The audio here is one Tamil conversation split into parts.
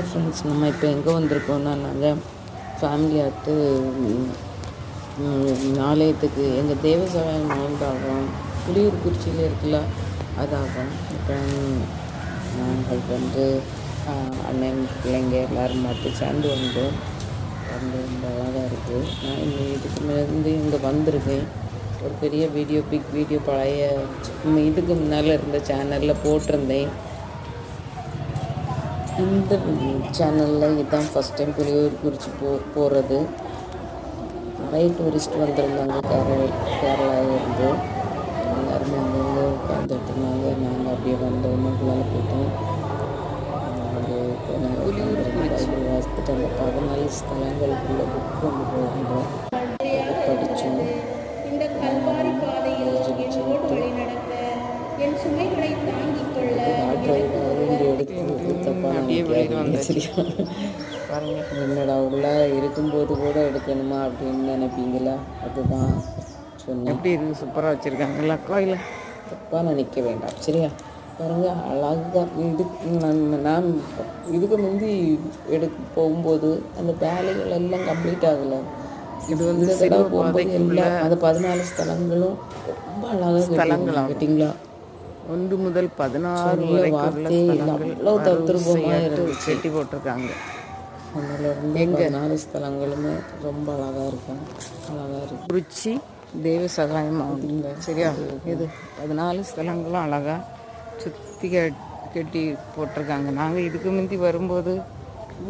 ஹாய் ஃப்ரெண்ட்ஸ் நம்ம இப்போ எங்கே வந்திருக்கோம்னா நாங்கள் ஃபேமிலியாட்டு ஆலயத்துக்கு எங்கள் தேவசாயம் ஆகும் புளியூர் குறிச்சியில் இருக்குல்ல அதாகும் இப்போ நாங்கள் வந்து அண்ணன் பிள்ளைங்க எல்லோரும் மாட்டு சேர்ந்து வந்தோம் வந்து ரொம்ப அழகாக இருக்குது நான் இங்கே இதுக்கு முன்னாடி இங்கே வந்திருக்கேன். ஒரு பெரிய வீடியோ பிக் வீடியோ பழைய இதுக்கு முன்னால் இருந்த சேனலில் போட்டிருந்தேன். இந்த சேனலில் இதுதான் ஃபஸ்ட் டைம் புலியூர் குறித்து போ போகிறது நிறைய டூரிஸ்ட் வந்திருந்தாங்க. கேரளா கேரளாவிலேருந்து எல்லாருமே அங்கங்கே உட்காந்துட்டு இருந்தாங்க நாங்கள் அப்படியே வந்தோம். உள்ளால போயிட்டோம். அந்த பதினாலு ஸ்தலங்களுக்குள்ள புக் கொண்டு போயிருந்தோம் படித்தோம் இந்த கல்வாரி பாதையில் என்னோடு வழிநடத்த என் சுமைகளை தாங்கிக் கொள்ள சரியா பாருங்க. என்னடா உள்ள இருக்கும்போது கூட எடுக்கணுமா அப்படின்னு நினைப்பீங்களா? அதுதான் சொன்னேன். எப்படி இருக்கு? சூப்பராக வச்சுருக்காங்கல்ல கோயில். தப்பாக நினைக்க வேண்டாம். சரியா? பாருங்க அழகாக இது நான் இதுக்கு முந்தி எடுக்க போகும்போது அந்த வேலைகள் எல்லாம் கம்ப்ளீட் ஆகலை. இது வந்து போகும்போது எல்லாம் அந்த பதினாலு ஸ்தலங்களும் ரொம்ப அழகாக ஸ்தலங்களா? கேட்டிங்களா? ஒன்று முதல் பதினாறு வரைக்கும் உள்ள. ஸ்தலங்கள். கட்டி போட்டிருக்காங்க. அதிலிருந்து பதினாலு ஸ்தலங்களுமே ரொம்ப அழகாக இருக்கும் அழகாக இருக்கு. குறிச்சி தேவ சகாயம் ஆகுதுங்க சரியா? இது பதினாலு ஸ்தலங்களும் அழகா சுற்றி கட்டி போட்டிருக்காங்க. நாங்கள் இதுக்கு முந்தி வரும்போது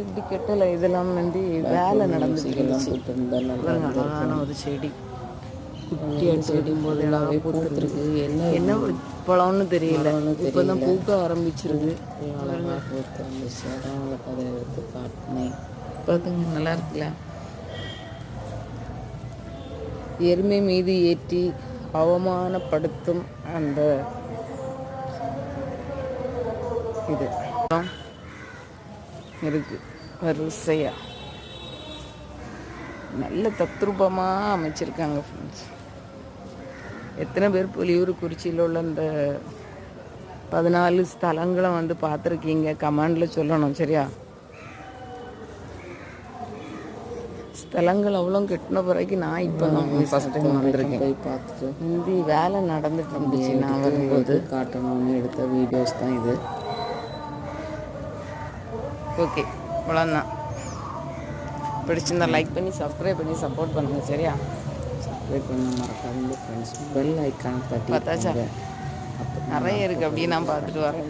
இப்படி கெட்டலை இதெல்லாம் வந்து வேலை நடந்துட்டு அழகான ஒரு செடி. குட்டியாக செடி போது நல்லாவே பூத்துருக்கு. என்ன என்ன பழம்னு தெரியல. இப்போ தான் பூக்க ஆரம்பிச்சிருக்கு. அழகாக பூத்திருந்துச்சு அதான் உங்களுக்கு அதை எடுத்து காட்டினேன் பார்த்துங்க நல்லா இருக்குல்ல? எருமை மீது ஏற்றி அவமானப்படுத்தும் அந்த இது. இருக்கு. வரிசையா. நல்ல தத்ரூபமாக அமைச்சிருக்காங்க ஃப்ரெண்ட்ஸ் எத்தனை பேர் புலியூர் குறிச்சியில் உள்ள இந்த பதினாலு ஸ்தலங்களை வந்து பார்த்துருக்கீங்க? கமெண்டில் சொல்லணும் சரியா? ஸ்தலங்கள் அவ்வளோ கெட்டின பிறகு நான் இப்போ தான் ஃபஸ்ட் டைம் வந்திருக்கேன். போய் பார்த்துட்டு ஹிந்தி வேலை நடந்துட்டு இருந்துச்சு நான் வரும்போது. காட்டணும்னு எடுத்த வீடியோஸ் தான் இது. ஓகே இவ்வளோதான் பிடிச்சிருந்தா லைக் பண்ணி சப்ஸ்கிரைப் பண்ணி சப்போர்ட் பண்ணுங்க சரியா? சப்ஸ்கிரைப் பண்ண மறக்காதீங்க ஃப்ரெண்ட்ஸ் பெல் ஐக்கான் தட்டி பார்த்தாச்சா? நிறைய இருக்குது அப்படியே நான் பார்த்துட்டு வரேன்.